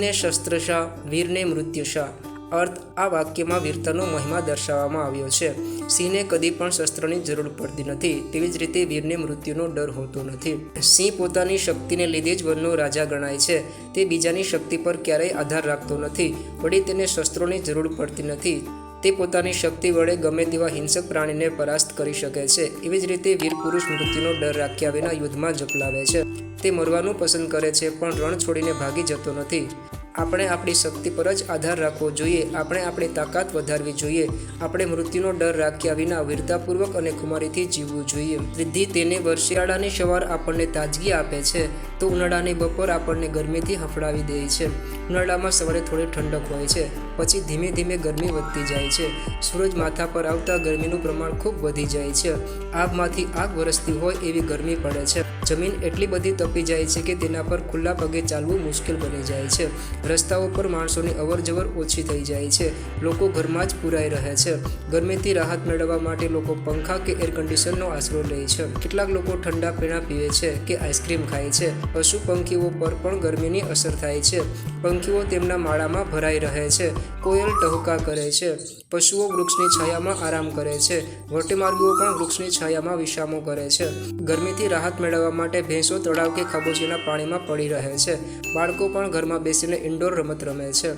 ને શસ્ત્રશા વીરને મૃત્યુશા અર્થ, આ વાક્યમાં વીરતાનો મહિમા દર્શાવવામાં આવ્યો છે. સિંહને કદી પણ શસ્ત્રની જરૂર પડતી નથી. તેવી જ રીતે વીરને મૃત્યુનો ડર હોતો નથી. સિંહ પોતાની શક્તિને લીધે જ વનનો રાજા ગણાય છે. તે બીજાની શક્તિ પર ક્યારેય આધાર રાખતો નથી. વળી તેને શસ્ત્રોની જરૂર પડતી નથી. તે પોતાની શક્તિ વડે ગમે તેવા હિંસક પ્રાણીને પરાસ્ત કરી શકે છે. એવી જ રીતે વીર પુરુષ મૃત્યુનો ડર રાખ્યા વિના યુદ્ધમાં ઝપલાવે છે. તે મરવાનું પસંદ કરે છે, પણ રણ છોડીને ભાગી જતો નથી. આપણે આપણી શક્તિ પર જ આધાર રાખવો જોઈએ. આપણે આપણી તાકાત વધારવી જોઈએ. આપણે મૃત્યુનો ડર રાખ્યા વિના વીરતાપૂર્વક અને ખુમારીથી જીવવું જોઈએ. વૃદ્ધિ તેને વર્ષિયાળાની સવાર આપણને તાજગી આપે છે. તો ઉનાળાની બપોર આપણને ગરમીથી હફડાવી દે છે. ઉનાળામાં સવારે થોડી ઠંડક હોય છે. પછી ધીમે ધીમે ગરમી વધતી જાય છે. સૂરજ માથા પર આવતા ગરમીનું પ્રમાણ ખૂબ વધી જાય છે. આગમાંથી આગ વરસતી હોય એવી ગરમી પડે છે. જમીન એટલી બધી તપી જાય છે કે તેના પર ખુલ્લા પગે ચાલવું મુશ્કેલ બની જાય છે. રસ્તાઓ પર માણસોની અવર જવર ઓછી થઈ જાય છે. લોકો ઘરમાં જ પુરાઈ રહે છે. ગરમીથી રાહત મેળવવા માટે લોકો પંખા કે એર કન્ડિશનનો આશરો લે છે. કેટલાક લોકો ઠંડા પીણા પીવે છે કે આઈસ્ક્રીમ ખાય છે. પશુ પંખીઓ પર પણ ગરમીની અસર થાય છે. પંખીઓ તેમના માળામાં ભરાઈ રહે છે. કોયલ ટહુકા કરે છે. પશુઓ વૃક્ષની છાયામાં આરામ કરે છે. વટેમાર્ગીઓ પણ વૃક્ષની છાયામાં વિશ્રામો કરે છે. ગરમીથી રાહત મેળવવા માટે ભેંસો, તળાવ કે ખાબોચીના પાણીમાં પડી રહે છે. બાળકો પણ ઘરમાં બેસીને ઇન્ડોર રમત રમે છે.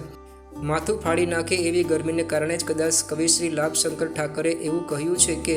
માથું ફાડી નાખે એવી ગરમીને કારણે જ કદાચ કવિશ્રી લાભશંકર ઠાકરે એવું કહ્યું છે કે